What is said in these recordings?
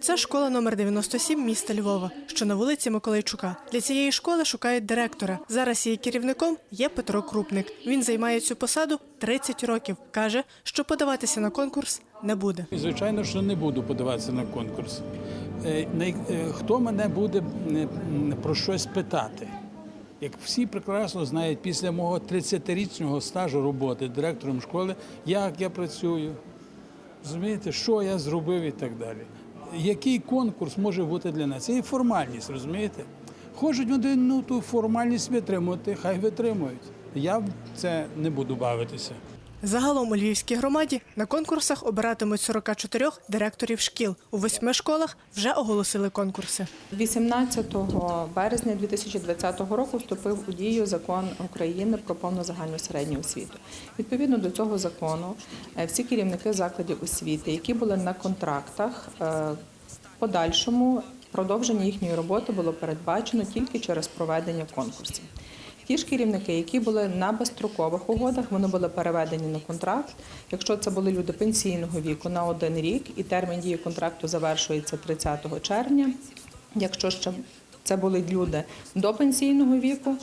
Це школа номер 97 міста Львова, що на вулиці Миколайчука. Для цієї школи шукають директора. Зараз її керівником є Петро Крупник. Він займає цю посаду 30 років. каже, що подаватися на конкурс не буде. Звичайно, що не буду подаватися на конкурс. Е, е, Хто мене буде е, про щось питати? Як всі прекрасно знають, після мого 30-річного стажу роботи директором школи, як я працюю, розумієте, що я зробив і так далі. Який конкурс може бути для нас? Це є формальність, розумієте? Хочуть вони ну, ту формальність витримувати, хай витримують. Я в це не буду бавитися. Загалом у Львівській громаді на конкурсах обиратимуть 44 директорів шкіл. У восьми школах вже оголосили конкурси. 18 березня 2020 року вступив у дію закон України про повну загальну середню освіту. Відповідно до цього закону, е, всі керівники закладів освіти, які були на контрактах, е, подальшому продовження їхньої роботи було передбачено тільки через проведення конкурсів. Ті ж керівники, які були на безстрокових угодах, вони були переведені на контракт. Якщо це були люди пенсійного віку на один рік, і термін дії контракту завершується 30 червня. Якщо ще це були люди до пенсійного віку,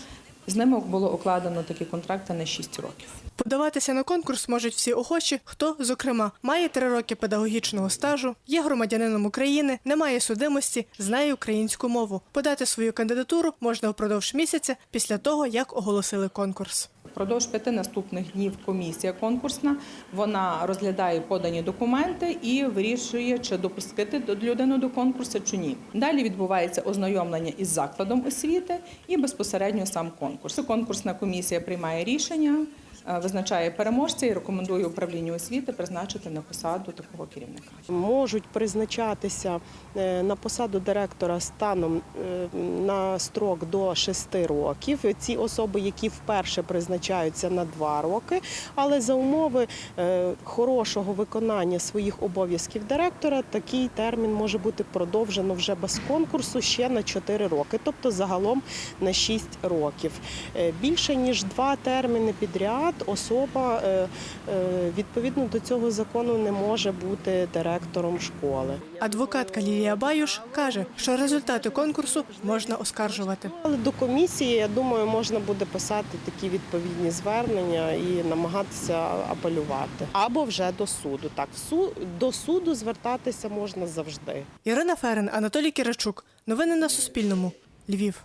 з ними було укладено такі контракти на 6 років. Подаватися на конкурс можуть всі охочі, хто, зокрема, має три роки педагогічного стажу, є громадянином України, не має судимості, знає українську мову. Подати свою кандидатуру можна впродовж місяця після того, як оголосили конкурс. Впродовж п'яти наступних днів комісія конкурсна вона розглядає подані документи і вирішує, чи допустити людину до конкурсу чи ні. Далі відбувається ознайомлення із закладом освіти і безпосередньо сам конкурс. Конкурсна комісія приймає рішення, визначає переможця і рекомендує управлінню освіти призначити на посаду такого керівника. можуть призначатися е, на посаду директора станом е, на строк до 6 років. Ці особи, які вперше призначаються на 2 роки, але за умови е, хорошого виконання своїх обов'язків директора, такий термін може бути продовжено вже без конкурсу ще на 4 роки, тобто загалом на 6 років. Е, Більше ніж два терміни підряд особа е, е, відповідно до цього закону не може бути директором школи. Адвокатка Лілія Баюш каже, що результати конкурсу можна оскаржувати. Але до комісії, я думаю, можна буде писати такі відповідні звернення і намагатися апелювати. Або вже до суду. Так, до суду звертатися можна завжди. Ірина Ферен, Анатолій Кірачук. Новини на Суспільному. Львів.